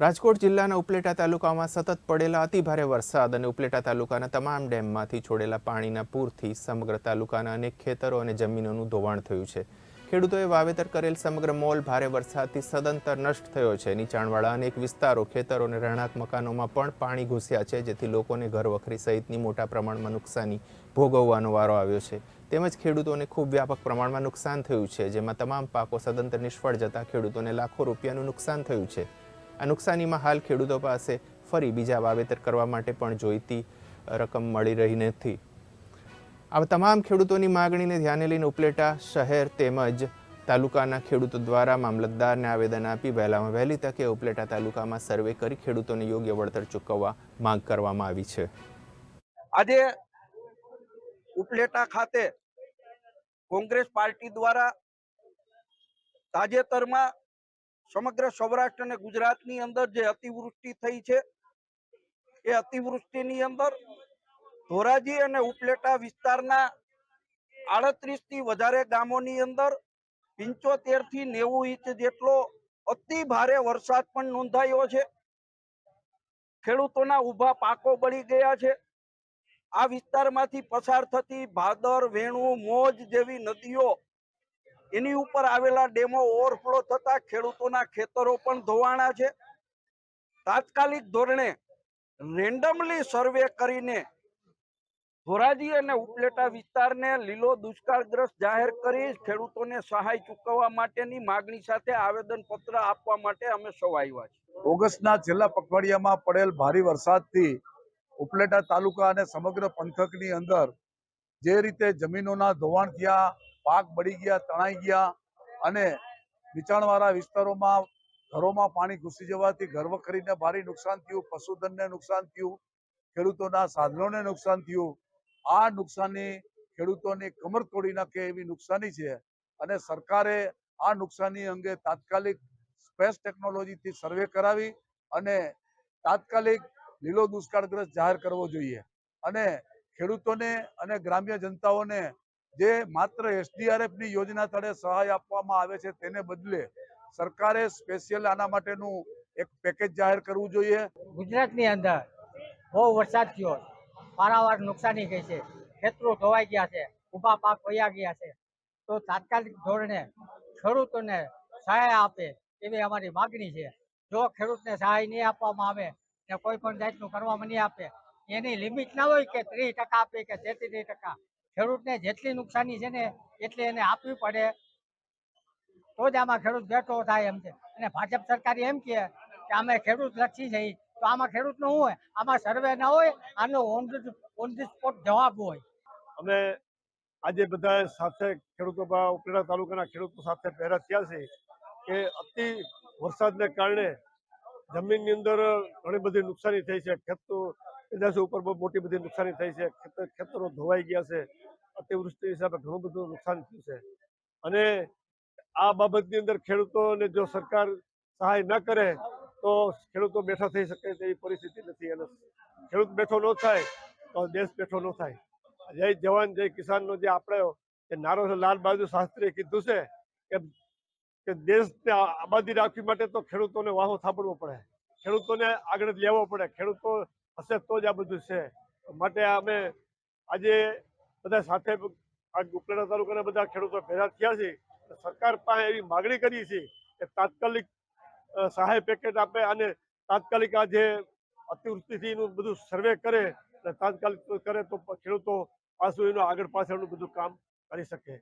રાજકોટ જિલ્લાના ઉપલેટા તાલુકામાં સતત પડેલા અતિભારે વરસાદ અને ઉપલેટા તાલુકાના તમામ ડેમમાંથી છોડેલા પાણીના પૂરથી સમગ્ર તાલુકાના અનેક ખેતરો અને જમીનોનું ધોવાણ થયું છે. ખેડૂતોએ વાવેતર કરેલ સમગ્ર મોલ ભારે વરસાદથી સદંતર નષ્ટ થયો છે. નીચાણવાળા અનેક વિસ્તારો ખેતરો અને રહેણાંક મકાનોમાં પણ પાણી ઘૂસ્યા છે, જેથી લોકોને ઘર વખરી સહિતની મોટા પ્રમાણમાં નુકસાની ભોગવવાનો વારો આવ્યો છે. તેમજ ખેડૂતોને ખૂબ વ્યાપક પ્રમાણમાં નુકસાન થયું છે, જેમાં તમામ પાકો સદંતર નિષ્ફળ જતા ખેડૂતોને લાખો રૂપિયાનું નુકસાન થયું છે. આ નુકસાનીમાં હાલ ખેડૂતો પાસે ફરી બીજા વાવેતર કરવા માટે પણ જોઈતી રકમ મળી રહી નથી. આ તમામ ખેડૂતોની માગણીને ધ્યાને લઈને ઉપલેટા શહેર તેમજ તાલુકાના ખેડૂતો દ્વારા મામલતદારને આવેદન આપી વહેલામાં વહેલી તકે ઉપલેટા તાલુકામાં સર્વે કરી ખેડૂતોને યોગ્ય વળતર ચૂકવવા માંગ કરવામાં આવી છે. આજે ઉપલેટા ખાતે કોંગ્રેસ પાર્ટી દ્વારા તાજેતરમાં સમગ્ર સૌરાષ્ટ્ર અને ગુજરાતની અંદર જે અતિવૃષ્ટિ થઈ છે, એ અતિવૃષ્ટિની અંદર ધોરાજી અને ઉપલેટા વિસ્તારના આડત્રીસથી વધારે ગામોની અંદર પંચોતેરથી નેવું ઇંચ જેટલો અતિ ભારે વરસાદ પણ નોંધાયો છે. ખેડૂતોના ઊભા પાકો બળી ગયા છે. આ વિસ્તારમાંથી પસાર થતી ભાદર, વેણુ, મોજ જેવી નદીઓ એની ઉપર આવેલા ડેમો ઓવરફ્લો થતા ખેડૂતોના ખેતરો પણ ધોવાણા છે. તાત્કાલિક ધોરણે રેન્ડમલી સર્વે કરીને ધોરાજી અને ઉપલેટા વિસ્તારને લીલો દુષ્કાળગ્રસ્ત જાહેર કરી ખેડૂતોને સહાય ચૂકવવા માટેની માગણી સાથે આવેદન પત્ર આપવા માટે અમે સૌ આવ્યા છીએ. ઓગસ્ટના છેલ્લા પખવાડિયામાં પડેલ ભારે વરસાદથી ઉપલેટા તાલુકા અને સમગ્ર પંથકની અંદર જે રીતે જમીનોના ધોવાણ થયા પાક બળી ગયા, તણાઈ ગયા અને નીચાણવાળા વિસ્તારોમાં ઘરોમાં પાણી ઘૂસી જવાથી ઘર વખરીને ભારે નુકસાન થયું, પશુધનને નુકસાન થયું, ખેડૂતોના સાધનોને નુકસાન થયું. આ નુકસાની ખેડૂતોની કમર તોડી નાખે એવી નુકસાની છે અને સરકારે આ નુકસાની અંગે તાત્કાલિક સ્પેસ ટેકનોલોજીથી સર્વે કરાવી અને તાત્કાલિક લીલો દુષ્કાળગ્રસ્ત જાહેર કરવો જોઈએ. અને ખેડૂતોને અને ગ્રામ્ય જનતાઓને જે માત્ર એસડીઆરએફની યોજના તળે સહાય આપવામાં આવે છે તેને બદલે સરકારે સ્પેશિયલ આના માટેનું એક પેકેજ જાહેર કરવું જોઈએ. ગુજરાતની અંદર બહુ વરસાદ થયો. પારાવાર નુકસાની ગઈ છે. ખેતરો ધોવાઈ ગયા છે. ઊભા પાક વયા ગયા છે. તો તાત્કાલિક ધોરણે ખેડૂતોને સહાય આપે એવી અમારી માગણી છે. જો ખેડૂતને સહાય નહીં આપવામાં આવે ને કોઈ પણ જાતનું કરવામાં નહીં આપે, એની લિમિટ ના હોય કે ત્રીસ ટકા આપે કે તેત્રીસ ટકા. ખેડૂતને જેટલી નુકસાની છે ને એટલી એને આપવી પડે. તો જ આમાં ખેડૂત બેઠો થાય એમ છે. અને ભાજપ સરકાર એમ કે અમે ખેડૂત લક્ષી જઈ તો આમાં ખેડૂતનું હોય? આમાં સર્વે ના હોય, આનો on the on the spot જવાબ હોય. અમે આજે બધા સાથે ખેડૂતો ઉપલેટા તાલુકાના ખેડૂતો સાથે પહેરા થયા છે કે અતિ વરસાદને કારણે જમીનની અંદર ઘણી બધી નુકસાની થઈ છે. ખેતો પેદાશો ઉપર બહુ મોટી બધી નુકસાની થઈ છે. ખેતર ધોવાઈ ગયા છે. અતિવૃષ્ટિ હિસાબે ઘણું બધું નુકસાન થયું છે. અને આ બાબતની અંદર ખેડૂતોને જો સરકાર સહાય ન કરે, તો ખેડૂતો બેઠા થઈ શકે તેવી પરિસ્થિતિ નથી. અને ખેડૂત બેઠો ન થાય, તો દેશ બેઠો ન થાય. જય જવાન, જય કિસાનનો જે આપણે જે નારો છે, લાલ બહાદુર શાસ્ત્રીએ કીધું છે કે દેશને આબાદી રાખવી માટે તો ખેડૂતોને વાહો થાબડવો પડે. ખેડૂતોને આગળ લેવો પડે. ખેડૂતો હશે તો જ આ બધું છે. માટે અમે આજે બધા સાથે આ ઉપલેટા તાલુકાના બધા ખેડૂતો ભેગા થયા છે સરકાર પાસે એવી માગણી કરી છે કે તાત્કાલિક સહાય પેકેજ આપે અને તાત્કાલિક આ જે અતિવૃષ્ટિથીનું બધું સર્વે કરે અને તાત્કાલિક કરે તો ખેડૂતો પાછું એનું આગળ પાછળનું બધું કામ કરી શકે.